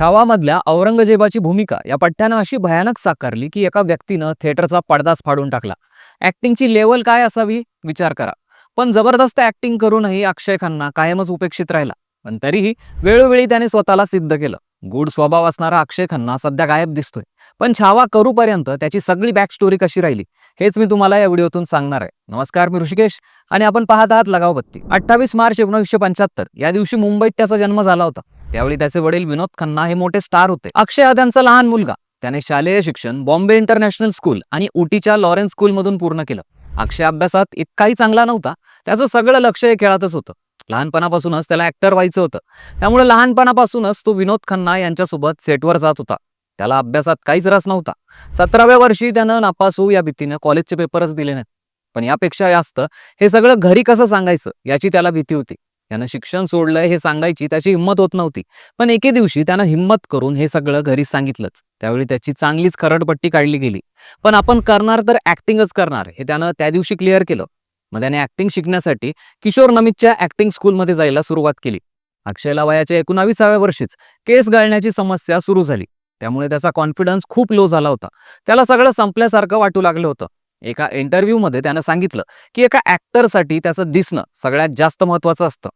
छावामधल्या औरंगजेबाची भूमिका या पठ्ठ्यानं अशी भयानक साकारली की एका व्यक्तीनं थिएटरचा पडदाच फाडून टाकला. ऍक्टिंगची लेवल काय असावी? विचार करा. पण जबरदस्त ऍक्टिंग करूनही अक्षय खन्ना कायमच उपेक्षित राहिला. पण तरीही वेळोवेळी त्याने स्वतःला सिद्ध केलं. गूढ स्वभाव असणारा अक्षय खन्ना सध्या गायब दिसतोय. पण छावा करूपर्यंत त्याची सगळी बॅक स्टोरी कशी राहिली हेच मी तुम्हाला या व्हिडिओतून सांगणार आहे. नमस्कार मी ऋषिकेश आणि आपण पाहत आहात लगाव बत्ती अठ्ठावीस मार्च एकोणीसशे पंच्याहत्तर या दिवशी मुंबईत त्याचा जन्म झाला होता. त्यावेळी त्याचे वडील विनोद खन्ना हे मोठे स्टार होते. अक्षय हा त्यांचा लहान मुलगा. त्याने शालेय शिक्षण बॉम्बे इंटरनॅशनल स्कूल आणि उटीच्या लॉरेन्स स्कूलमधून पूर्ण केलं. अक्षय अभ्यासात इतकाही चांगला नव्हता त्याचं सगळं लक्ष हे खेळातच होतं. लहानपणापासूनच त्याला ऍक्टर व्हायचं होतं. त्यामुळे लहानपणापासूनच तो विनोद खन्ना यांच्यासोबत सेटवर जात होता. त्याला अभ्यासात काहीच रस नव्हता. सतराव्या वर्षी त्यानं नापास होऊ या भीतीनं कॉलेजचे पेपरच दिले नाहीत. पण यापेक्षा जास्त हे सगळं घरी कसं सांगायचं याची त्याला भीती होती. त्यानं शिक्षण सोडलंय हे सांगायची त्याची हिंमत होत नव्हती. पण एके दिवशी त्यानं हिंमत करून हे सगळं घरी सांगितलंच. त्यावेळी त्याची चांगलीच खरडपट्टी काढली गेली. पण आपण करणार तर ऍक्टिंगच करणार हे त्यानं त्या दिवशी क्लिअर केलं. मग त्याने ऍक्टिंग शिकण्यासाठी किशोर नमितच्या ऍक्टिंग स्कूलमध्ये जायला सुरुवात केली. अक्षयला वयाच्या एकोणावीसाव्या वर्षीच केस गळण्याची समस्या सुरू झाली. त्यामुळे त्याचा कॉन्फिडन्स खूप लो झाला होता. त्याला सगळं संपल्यासारखं वाटू लागलं होतं. एका इंटरव्ह्यूमध्ये त्यानं सांगितलं की एका ऍक्टरसाठी त्याचं दिसणं सगळ्यात जास्त महत्वाचं असतं.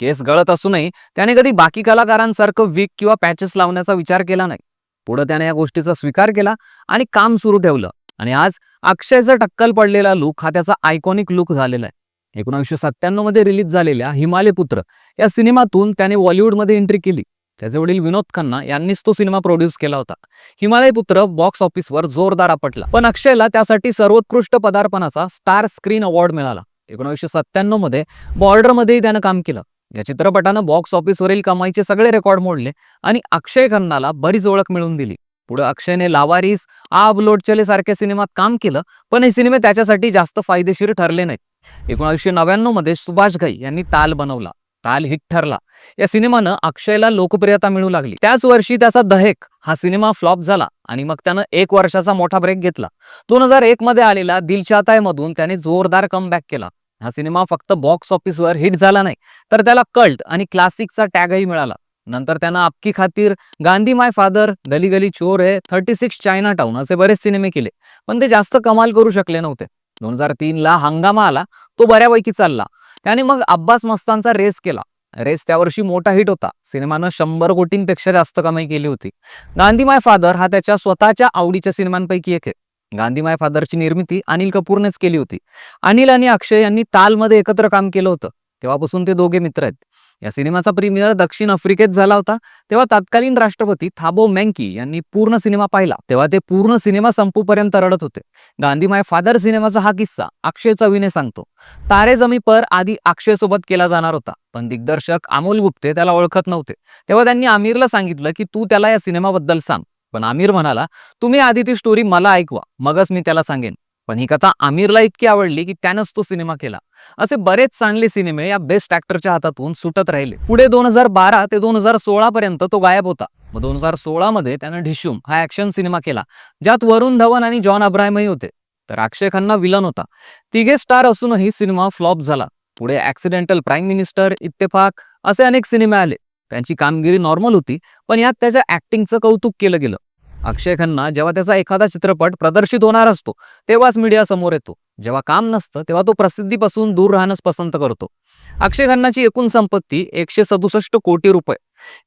केस गळत असूनही त्याने कधी बाकी कलाकारांसारखं विक किंवा पॅचेस लावण्याचा विचार केला नाही. पुढे त्याने या गोष्टीचा स्वीकार केला आणि काम सुरू ठेवलं. आणि आज अक्षयचा टक्कल पडलेला लुक हा त्याचा आयकॉनिक लुक झालेला आहे. एकोणीसशे सत्त्याण्णवमध्ये रिलीज झालेल्या हिमालय पुत्र या सिनेमातून त्याने बॉलिवूडमध्ये एंट्री केली. त्याचे वडील विनोद खन्ना यांनीच तो सिनेमा प्रोड्यूस केला होता. हिमालय पुत्र बॉक्स ऑफिसवर जोरदार आपटला. पण अक्षयला त्यासाठी सर्वोत्कृष्ट पदार्पणाचा स्टार स्क्रीन अवॉर्ड मिळाला. एकोणीसशे सत्त्याण्णवमध्ये बॉर्डरमध्येही त्यानं काम केलं. या चित्रपटानं बॉक्स ऑफिसवरील कमाईचे सगळे रेकॉर्ड मोडले आणि अक्षय खन्नाला बरीच ओळख मिळवून दिली. पुढे अक्षयने लावारीस आब लोटचले सारख्या सिनेमात काम केलं पण हे सिनेमे त्याच्यासाठी जास्त फायदेशीर ठरले नाहीत. एकोणीसशे नव्याण्णवमध्ये सुभाष घाई यांनी ताल बनवला ताल हिट ठरला. या सिनेमानं अक्षयला लोकप्रियता मिळू लागली. त्याच वर्षी त्याचा दहेक हा सिनेमा फ्लॉप झाला आणि मग त्यानं एक वर्षाचा मोठा ब्रेक घेतला. दोन हजार एक मध्ये आलेला दिल मधून त्याने जोरदार कमबॅक केला. हा सिनेमा फक्त बॉक्स ऑफिसवर हिट झाला नाही तर त्याला कल्ट आणि क्लासिकचा टॅगही मिळाला. नंतर त्यानं आपकी खातीर गांधी माय फादर गली गली चोर हे थर्टी सिक्स चायना टाऊन असे बरेच सिनेमे केले पण ते जास्त कमाल करू शकले नव्हते. दोन हजार तीनला हंगामा आला तो बऱ्यापैकी चालला. त्याने मग अब्बास मस्तानचा रेस केला. रेस त्या वर्षी मोठा हिट होता. सिनेमानं शंभर कोटींपेक्षा जास्त कमाई केली होती. गांधी माय फादर हा त्याच्या स्वतःच्या आवडीच्या सिनेमांपैकी एक आहे. गांधी माय फादरची निर्मिती अनिल कपूरनेच केली होती. अनिल आणि अक्षय यांनी तालमध्ये एकत्र काम केलं होतं. तेव्हापासून ते दोघे मित्र आहेत. या सिनेमाचा प्रीमियर दक्षिण आफ्रिकेत झाला होता. तेव्हा तत्कालीन राष्ट्रपती थाबो मँकी यांनी पूर्ण सिनेमा पाहिला. तेव्हा ते पूर्ण सिनेमा संपूपर्यंत रडत होते. गांधी माय फादर सिनेमाचा हा किस्सा अक्षय चवीने सांगतो. तारे जमी पर आधी अक्षय सोबत केला जाणार होता. पण दिग्दर्शक अमोल गुप्ते त्याला ओळखत नव्हते. तेव्हा त्यांनी आमिरला सांगितलं की तू त्याला या सिनेमाबद्दल सांग. पण आमिर म्हणाला तुम्ही आधी ती स्टोरी मला ऐकवा मगच मी त्याला सांगेन. पण ही कथा आमिरला इतकी आवडली की त्यानंच तो सिनेमा केला. असे बरेच चांगले सिनेमे या बेस्ट ऍक्टरच्या हातातून सुटत राहिले. पुढे दोन हजार बारा ते दोन हजार सोळा पर्यंत तो गायब होता. मग दोन हजार सोळा मध्ये त्यानं ढिशूम हा ऍक्शन सिनेमा केला ज्यात वरुण धवन आणि जॉन अब्राहमही होते. तर अक्षय खन्ना विलन होता. तिघे स्टार असूनही सिनेमा फ्लॉप झाला. पुढे ऍक्सिडेंटल प्राईम मिनिस्टर इत्तेफाक असे अनेक सिनेमे आले. त्यांची कामगिरी नॉर्मल होती पण यात त्याच्या ऍक्टिंगचं कौतुक केलं गेलं. अक्षय खन्ना जेव्हा त्याचा एखादा चित्रपट प्रदर्शित होणार असतो तेव्हाच मीडिया समोर येतो. जेव्हा काम नसतं तेव्हा तो प्रसिद्धीपासून दूर राहणंच पसंत करतो. अक्षय खन्नाची एकूण संपत्ती एकशे सदुसष्ट कोटी रुपये.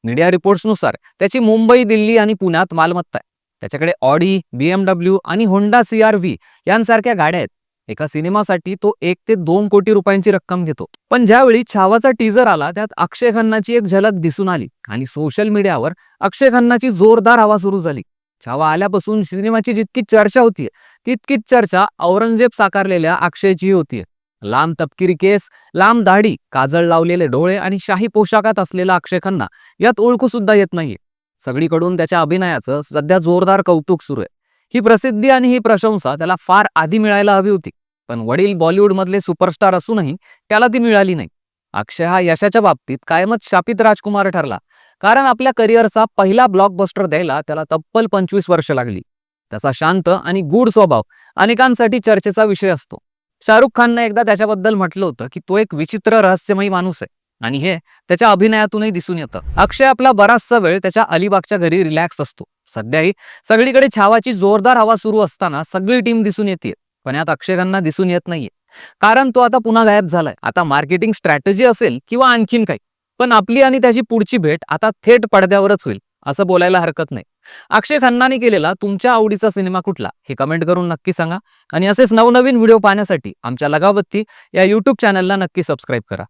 मीडिया रिपोर्ट्सनुसार त्याची मुंबई दिल्ली आणि पुण्यात मालमत्ता आहे. त्याच्याकडे ऑडी बीएमडब्ल्यू आणि होंडा सी आर व्ही यांसारख्या गाड्या आहेत. एका सिनेमासाठी तो एक ते दोन कोटी रुपयांची रक्कम घेतो. पण ज्यावेळी छावाचा टीजर आला त्यात अक्षय खन्नाची एक झलक दिसून आली आणि सोशल मीडियावर अक्षय खन्नाची जोरदार हवा सुरू झाली. छावा आल्यापासून सिनेमाची जितकी चर्चा होतीये तितकीच चर्चा औरंगजेब साकारलेल्या अक्षयची होतीये. लांब तपकिरी केस लांब दाढी काजळ लावलेले डोळे आणि शाही पोशाखात असलेला अक्षय खन्ना यात ओळखू सुद्धा येत नाहीये. सगळीकडून त्याच्या अभिनयाचं सध्या जोरदार कौतुक सुरू आहे. ही प्रसिद्धी आणि ही प्रशंसा त्याला फार आधी मिळायला हवी होती. पण वडील बॉलिवूडमधले सुपरस्टार असूनही त्याला ती मिळाली नाही. अक्षय हा यशाच्या बाबतीत कायमच शापित राजकुमार ठरला. कारण आपल्या करिअरचा पहिला ब्लॉकबस्टर द्यायला त्याला तब्बल पंचवीस वर्ष लागली. त्याचा शांत आणि गूढ स्वभाव अनेकांसाठी चर्चेचा विषय असतो. शाहरुख खाननं एकदा त्याच्याबद्दल म्हटलं होतं की तो एक विचित्र रहस्यमयी माणूस आहे. आणि हे त्याच्या अभिनयातूनही दिसून येतं. अक्षय आपला बराचसा वेळ त्याच्या अलिबागच्या घरी रिलॅक्स असतो. सध्याही सगळीकडे छावाची जोरदार हवा सुरू असताना सगळी टीम दिसून येते. पण यात अक्षय खन्ना दिसून येत नाहीये. कारण तो आता पुन्हा गायब झालाय. आता मार्केटिंग स्ट्रॅटेजी असेल किंवा आणखीन काही. पण आपली आणि त्याची पुढची भेट आता थेट पडद्यावरच होईल असं बोलायला हरकत नाही. अक्षय खन्नाने केलेला तुमच्या आवडीचा सिनेमा कुठला? हे कमेंट करून नक्की सांगा. आणि असेच नवनवीन व्हिडिओ पाहण्यासाठी आमच्या लगावत्ती या युट्यूब चॅनलला नक्की सबस्क्राईब करा.